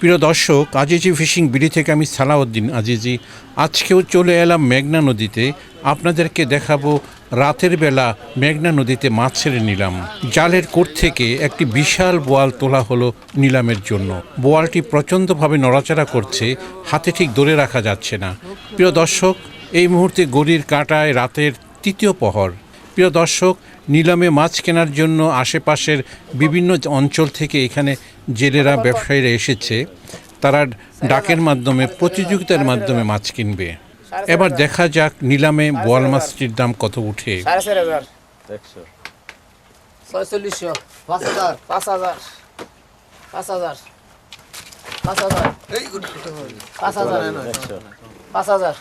প্রিয় দর্শক, আজিজি ফিশিং বিড়ি থেকে আমি সালাউদ্দিন আজিজি। আজকেও চলে এলাম মেঘনা নদীতে। আপনাদেরকে দেখাবো রাতের বেলা মেঘনা নদীতে মাছ ছেড়ে নিলাম। জালের কোট থেকে একটি বিশাল বোয়াল তোলা হলো নিলামের জন্য। বোয়ালটি প্রচণ্ডভাবে নড়াচড়া করছে, হাতে ঠিক ধরে রাখা যাচ্ছে না। প্রিয় দর্শক, এই মুহূর্তে গড়ির কাঁটায় রাতের তৃতীয় প্রহর। প্রিয় দর্শক নিলামে মাছ কেনার জন্য আশেপাশের বিভিন্ন অঞ্চল থেকে এখানে জেলেরা ব্যবসায়ীরা এসেছে। তারা ডাকের মাধ্যমে প্রতিযোগিতার মাধ্যমে মাছ কিনবে। এবার দেখা যাক নিলামে বোয়াল মাছটির দাম কত উঠে। ছয়চল্লিশশো পাঁচ হাজার। পাঁচ হাজার। পাঁচ হাজার। পাঁচ হাজার। পাঁচ হাজার। পাঁচ হাজার।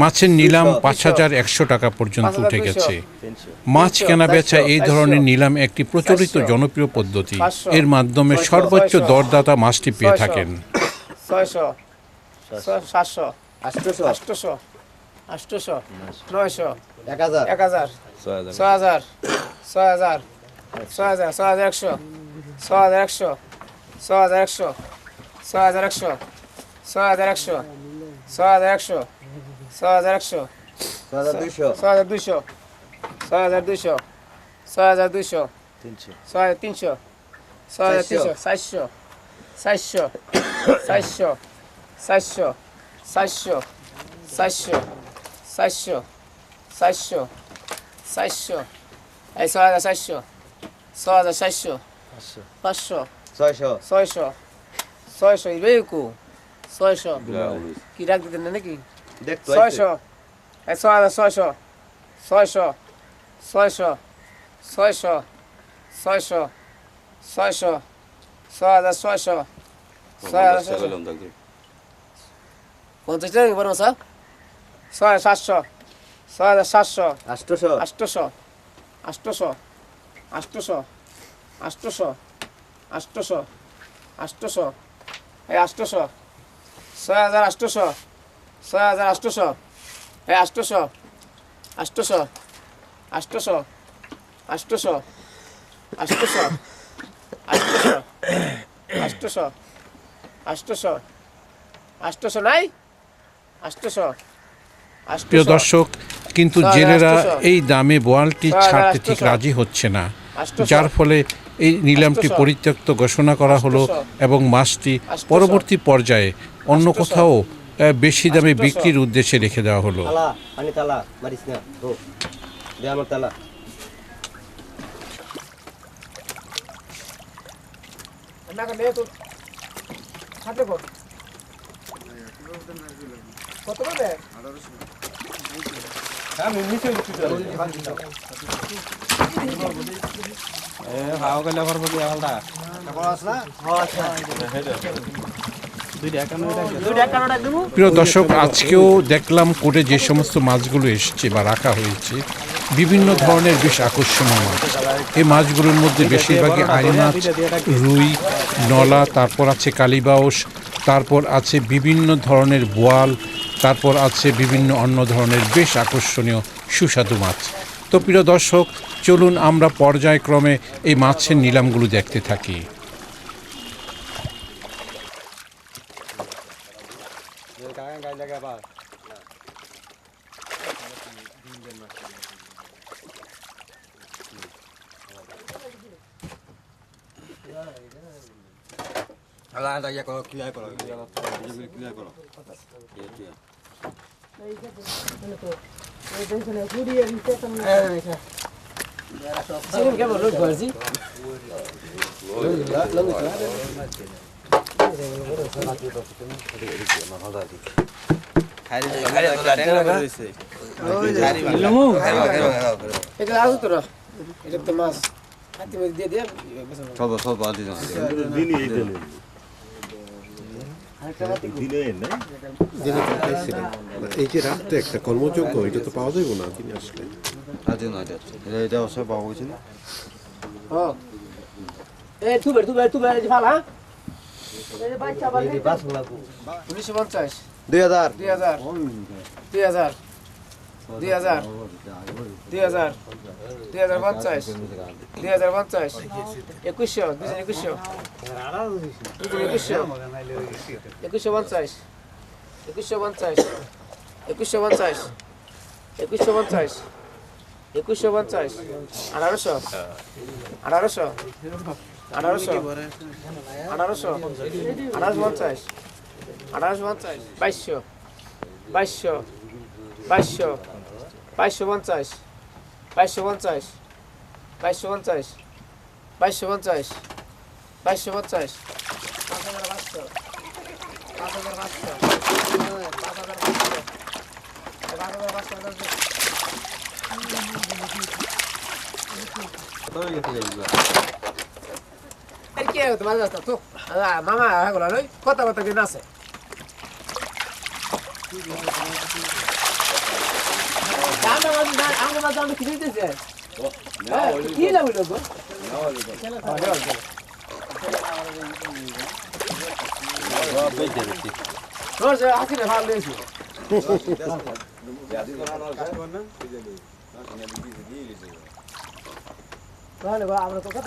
মাছের নিলাম পাঁচ হাজার একশো টাকা পর্যন্ত উঠে গেছে। মাছ কেনা বেচা এই ধরনের নিলাম একটি প্রচলিত জনপ্রিয় পদ্ধতি। এর মাধ্যমে সর্বোচ্চ দরদাতা মাছটি পেয়ে থাকেন। ছ হাজার। একশো ছ হাজার একশো ছয় হাজার একশো ছয় হাজার একশো ছয় হাজার দুইশো ছয় হাজার দুইশো ছয় হাজার দুইশো ছয় হাজার দুইশো তিনশো ছয় হাজার তিনশো ছয় হাজার তিনশো চারশো চারশো চারশো চারশো চারশো চারশো চারশো চারশো চারশো এই ছয় হাজার চারশো ছয় হাজার চারশো পাঁচশো ছয়শো ছয়শো ছয়শো ইবেকু ছয়শো। কি রাখ দিতেন না নাকি ছয়শো। এই ছয় হাজার ছয়শো। ছয়শো। ছয়শো। ছয়শো। ছয়শো। ছয়শো। ছয় হাজার ছয়শো। ছয় হাজার ছয়শো। পঞ্চাশ টাকা কি বলব স্যার ছয় সাতশো। ছয় হাজার সাতশো। আটশোশো। আষ্টশো আষ্টশো আষ্টশো আষ্টশো আষ্টশো আষ্টশো এই আষ্টশো ছয় হাজার আষ্টশো। ছয় হাজার আষ্টশো। এই আষ্টশো। আষ্টশো। আষ্টশো। আষ্টশো। আষ্টশো। আষ্টশো। আষ্টশো। আষ্টশো। আষ্টশো নাই? আষ্টশো। প্রিয় দর্শক কিন্তু জেলেরা আটশোশো। এই দামে বোয়ালটি ছাড়তে ঠিক রাজি হচ্ছে না। যার ফলে এই নিলামটি পরিত্যক্ত ঘোষণা করা হলো এবং মাছটি পরবর্তী পর্যায়ে অন্য কোথাও বেশি দামে বিক্রির উদ্দেশ্যে রেখে দেওয়া হলো। কত গেলে আলাদা প্রিয় দর্শক আজকেও দেখলাম কোর্টে যে সমস্ত মাছগুলো এসছে বা রাখা হয়েছে বিভিন্ন ধরনের বেশ আকর্ষণীয় মাছ। এই মাছগুলোর মধ্যে বেশিরভাগই আই মাছ রুই নলা তারপর আছে কালিবাউস তারপর আছে বিভিন্ন ধরনের বোয়াল তারপর আছে বিভিন্ন অন্য ধরনের বেশ আকর্ষণীয় সুস্বাদু মাছ। তো প্রিয় দর্শক চলুন আমরা পর্যায়ক্রমে এই মাছের নিলামগুলো দেখতে থাকি। আলাদা ইয়া করো ক্লিয়ার تفضل تفضل عادي যেটা চাইছিলেন এই যে রাত্রে একটা কর্মযোগ্য এটা তো পাওয়া যাবে না তিনি আসলেন আজকে নয় এটা অসহায় পাওয়া হয়েছে না? দুই হাজার। দুই হাজার। দুই হাজার। দুই হাজার। দুই হাজার। দুই হাজার পঞ্চাশ। দুই হাজার পঞ্চাশ। একুশশো দুজন একুশশো। দুজন একুশশো। একুশশো পঞ্চাশ। একুশশো পঞ্চাশ। একুশশো পঞ্চাশ। একুশশো পঞ্চাশ। একুশশো পঞ্চাশ। আঠারোশো। আঠারোশো। আঠারোশো। আঠারোশো। আঠারোশো পঞ্চাশ। আঠারোশো পঞ্চাশ। বাইশশো। বাইশশো। বাইশশো বাইশশো পঞ্চাশ বাইশশো পঞ্চাশ বাইশশো পঞ্চাশ বাইশশো পঞ্চাশ বাইশশো পঞ্চাশ পাঁচ হাজার পাঁচশো পাঁচ হাজার পাঁচশো পাঁচ হাজার পাঁচশো পাঁচ হাজার পাঁচশো এই কি হতো মাঝে রাস্তা তো আ, মামা হ্যাঁ লই কথা কথা কিন্তু আছে আমরা আমরা আমরা মাঝে আমরা কি দিতেছে কি লাভ হইল গো তোর যে আসি না ভালো দিয়েছি তাহলে বা আমরা তো কত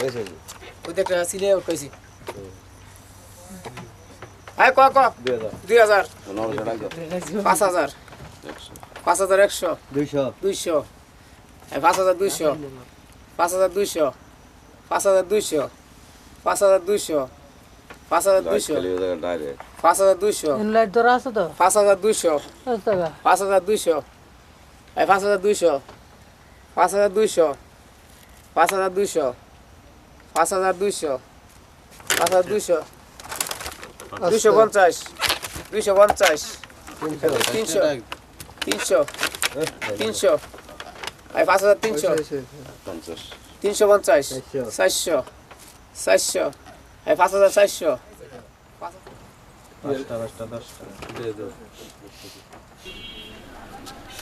সারি হচ্ছে রে নো নিতে না বাইরে দিতে দেখি বাইরে দিবি রে হ্যাঁ এ কই নি কো বাইরে রই কো লর বতা খালি কো কো কো বড় এডি বড় তালা রি চালা বড় এডি ওই দেখ সিলে কইছি আয় কো কো 2000 5000 5100 দুইশো 200 এই 5200 5200 5200 5200 5200 5200 লাইট ধরা আছে তো 5200 টাকা 5200 এই 5200 5200 5200 5200 5200 250 250 300 300 300 এই 5300 350 400 400 এই 5400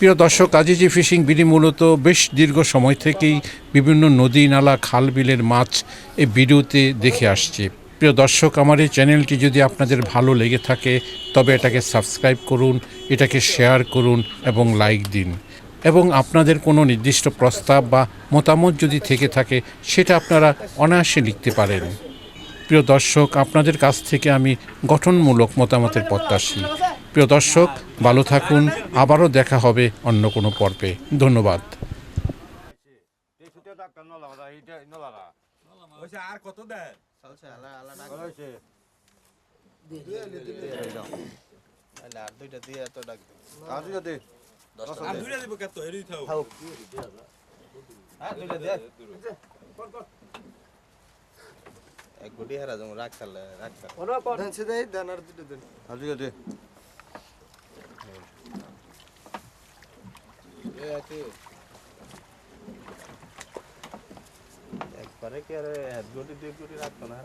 প্রিয় দর্শক, আজিজি ফিশিং বিডি মূলত বেশ দীর্ঘ সময় থেকেই বিভিন্ন নদী, নালা, খাল বিলের মাছ এই ভিডিওতে দেখে আসছে। প্রিয় দর্শক, আমার এই চ্যানেলটি যদি আপনাদের ভালো লেগে থাকে, তবে এটাকে সাবস্ক্রাইব করুন, এটাকে শেয়ার করুন এবং লাইক দিন। এবং আপনাদের কোনো নির্দিষ্ট প্রস্তাব বা মতামত যদি থেকে থাকে, সেটা আপনারা অনায়াসে লিখতে পারেন। প্রিয় দর্শক, আপনাদের কাছ থেকে আমি গঠনমূলক মতামতের প্রত্যাশী। প্রিয় দর্শক ভালো থাকুন। আবারও দেখা হবে অন্য কোনো পর্বে। ধন্যবাদ। এক গুটি হারা যাব রাখ তাহলে রাখ কোন কোন একবারে কি আরে এক গুটি দুই গুটি রাখতো না